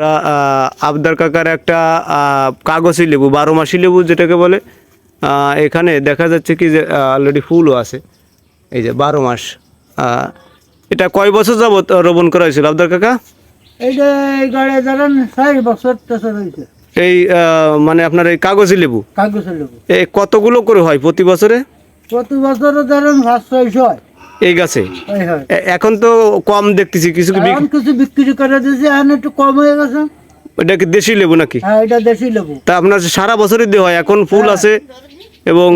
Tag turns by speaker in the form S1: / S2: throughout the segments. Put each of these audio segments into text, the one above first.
S1: আমরা, আবদার কাকার একটা কাগজি লেবু বারো মাসি লেবু যেটাকে বলে এখানে দেখা যাচ্ছে কি যে অলরেডি ফুলও আছে। এই যে বারো মাস এটা কয় বছর যাবত রোপণ করা হয়েছিল আবদার কাকা?
S2: এই
S1: মানে আপনার এই কাগজি লেবু?
S2: কাগজের লেবু।
S1: এই কতগুলো করে হয় প্রতি বছরে?
S2: প্রতি বছর ধরেন হয়।
S1: এই গাছে?
S2: হয়
S1: এখন তো কম দেখতেছি কিছু
S2: কিছু বিক্রি করে দিয়েছে এখন একটু কম হয়ে গেছে।
S1: কি দেশি লেবু নাকি?
S2: হ্যাঁ এটা দেশি লেবু।
S1: তা আপনার সারা বছরই দেওয়া হয় এখন ফুল আছে এবং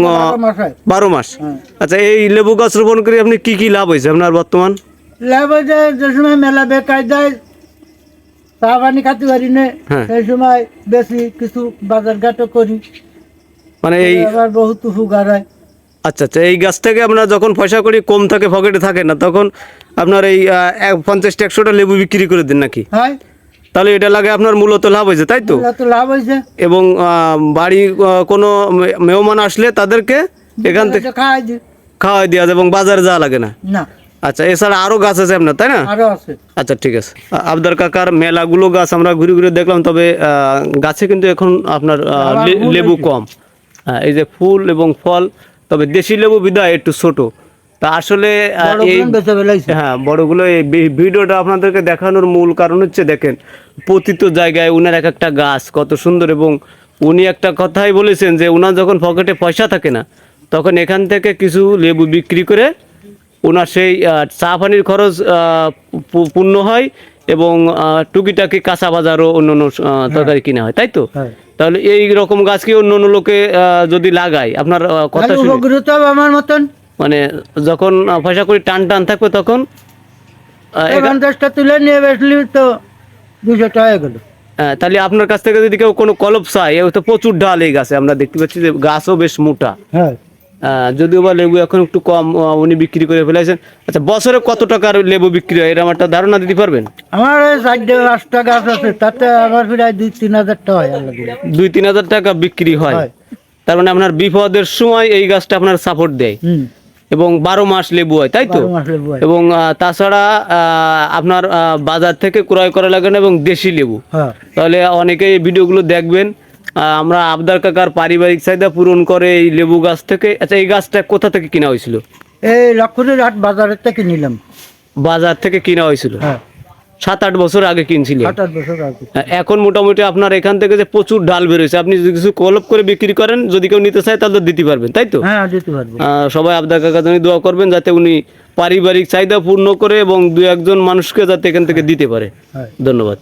S2: বারো মাস হয়। হ্যাঁ।
S1: আচ্ছা এই লেবু গাছ রোপণ করে আপনি কি কি লাভ হয়েছে আপনার বর্তমান?
S2: লাভ হয় যে সময় মেলা বেকার দেয় চা পানি খাতে পারি না
S1: হ্যাঁ।
S2: সেই সময় বেশি কিছু বাজার ঘাটও করি।
S1: মানে এই
S2: বহুত উপকার হয়।
S1: আচ্ছা আচ্ছা এই গাছ থেকে আপনার যখন পয়সা করি কম থাকে পকেটে থাকে না তখন আপনার এই পঞ্চাশটা একশোটা লেবু বিক্রি করে দিন নাকি? তাহলে এটা লাগে আপনার মূলত লাভ হয়েছে তাই তো?
S2: লাভ হয়েছে।
S1: এবং বাড়ি কোনো মেহমান আসলে তাদেরকে এখান থেকে
S2: খাওয়াই
S1: দেওয়া যায় এবং বাজারে যাওয়া লাগে না? আচ্ছা এছাড়া আরও গাছ আছে আপনার তাই না? আচ্ছা ঠিক আছে। আবদার কাকার মেলাগুলো গাছ আমরা ঘুরে ঘুরে দেখলাম তবে আহ, গাছে কিন্তু এখন আপনার লেবু কম। হ্যাঁ, এই যে ফুল এবং ফল তবে দেশি লেবু বিদায় একটু ছোট। তা আসলে এই হ্যাঁ বড়গুলো এই ভিডিওটা আপনাদেরকে দেখানোর মূল কারণ হচ্ছে দেখেন পতিত জায়গায় উনার এক একটা গাছ কত সুন্দর এবং উনি একটা কথাই বলেছেন যে উনার যখন পকেটে পয়সা থাকে না তখন এখান থেকে কিছু লেবু বিক্রি করে ওনার সেই চা পানির খরচ আহ, পূর্ণ হয় এবং টুকিটাকি কাঁচা বাজারও অন্য অন্য আহ, তরকারি কিনা হয় তাই তো?
S2: হ্যাঁ।
S1: তাহলে এই রকম গাছ কি অন্য অন্য লোকে যদি লাগায়? আপনার কথা
S2: উপকৃত হবে আমার মতন।
S1: মানে যখন পয়সা করে টান টান থাকবে তখন
S2: পঞ্চাশটা তুলে নিয়ে বেসলি তো দুশো টাকা গেল।
S1: হ্যাঁ, তাহলে আপনার কাছ থেকে যদি কেউ কোনো কলপ চায় তো প্রচুর ডাল এই গাছে। আমরা দেখতে পাচ্ছি যে গাছও বেশ মোটা।
S2: হ্যাঁ।
S1: যদিও বা লেবু এখন একটু কম উনি বিক্রি করে ফেলেছেন। আচ্ছা বছরে কত টাকার লেবু বিক্রি হয়? এরকম একটা ধারণা দিতে পারবেন?
S2: আমার ওই চারটে পাঁচটা গাছ আছে তাতে আমার প্রায় দুই তিন হাজার টাকা হয়
S1: দুই তিন হাজার টাকা বিক্রি হয়। তার মানে আপনার বিপদের সময় এই গাছটা আপনার সাপোর্ট দেয়। এবং বারো মাস লেবু হয় তাই তো? এবং তাছাড়া আহ, আপনার আহ, বাজার থেকে ক্রয় করা লাগে না এবং দেশি লেবু।
S2: হ্যাঁ।
S1: তাহলে অনেকেই ভিডিওগুলো দেখবেন। আমরা আবদার কাকার পারিবারিক চাহিদা পূরণ করে এই লেবু গাছ থেকে আচ্ছা এই গাছটা কোথা থেকে কিনা হয়েছিল?
S2: এই লক্ষণের হাট বাজারের থেকে নিলাম।
S1: বাজার থেকে কিনা হয়েছিল?
S2: হ্যাঁ।
S1: সাত আট বছর আগে
S2: বছর আগে।
S1: এখন মোটামুটি আপনার এখান থেকে যে প্রচুর ডাল বেরোয়েছে আপনি যদি কিছু কলপ করে বিক্রি করেন যদি কেউ নিতে চায় তাহলে দিতে পারবেন তাই তো?
S2: হ্যাঁ
S1: সবাই আবদার কাকা জন্য দোয়া করবেন যাতে উনি পারিবারিক চাহিদা পূর্ণ করে এবং দু একজন মানুষকে যাতে এখান থেকে দিতে পারে।
S2: হ্যাঁ।
S1: ধন্যবাদ।